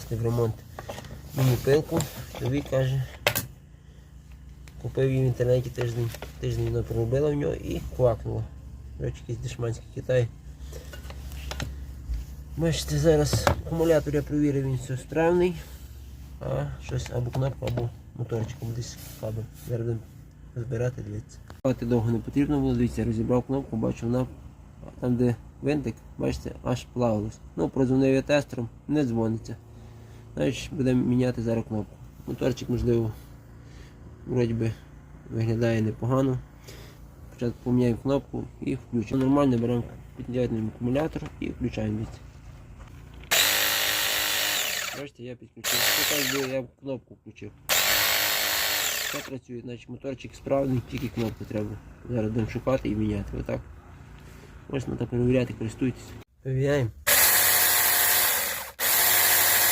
принести в ремонт мені пилку. Чоловік каже, купив її в інтернеті тиждень, тиждень вона проробила в нього і квакнула. Коротше, якийсь дешманський Китай. Бачите, зараз акумулятор я провірив, він все справний. А щось або кнопка, або моторчик, або десь кабель. Зараз будемо розбирати, дивіться. Ховати довго не потрібно було, дивіться, розібрав кнопку, бачу, вона там, де винтик, бачите, аж плавилось. Ну, прозвонив я тестером, не дзвониться. Значить, будемо міняти зараз кнопку. Моторчик, можливо, вроді би виглядає непогано. Спочатку поміняємо кнопку і включимо. Нормально беремо під'єднуємо акумулятор і включаємо від. Бачите, я підключив. Так я кнопку включив. Все працює, значить моторчик справний, тільки кнопку треба. Зараз будемо шукати і міняти. Отак. Можна так перевіряти, користуйтесь. Перевіряємо.